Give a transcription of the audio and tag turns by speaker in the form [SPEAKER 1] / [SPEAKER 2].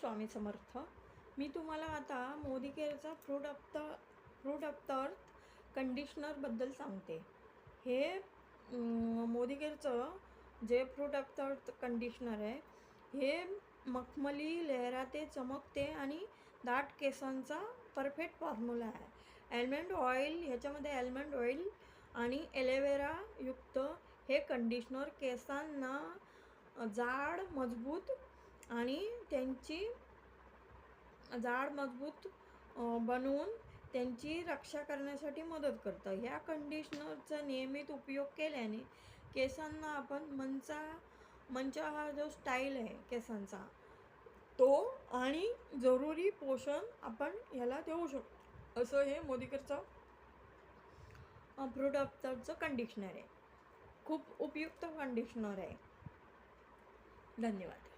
[SPEAKER 1] स्वामी समर्थ मी तुम्हाला आता Modi केअरचा fruit of the fruit of the earth कंडिशनरबद्दल सांगते. हे मोदी केअरचं जे fruit of the earth conditioner आहे हे मखमली लहराते चमकते आणि दाट केसांचा परफेक्ट फॉर्म्युला आहे. ॲल्मंड ऑइल ह्याच्यामध्ये ॲल्मंड ऑइल आणि एलोवेरा युक्त हे कंडिशनर केसांना जाड मजबूत आणि त्यांची जाड मजबूत बनवून त्यांची रक्षा करण्यासाठी मदत करतं. ह्या कंडिशनरचा नियमित उपयोग केल्याने केसांना आपण मंचा मनचा हा जो स्टाईल आहे केसांचा तो आणि जरुरी पोषण आपण ह्याला देऊ शकतो. असं हे मोदीकरचं फ्रूट कंडिशनर आहे. खूप उपयुक्त कंडिशनर आहे. धन्यवाद.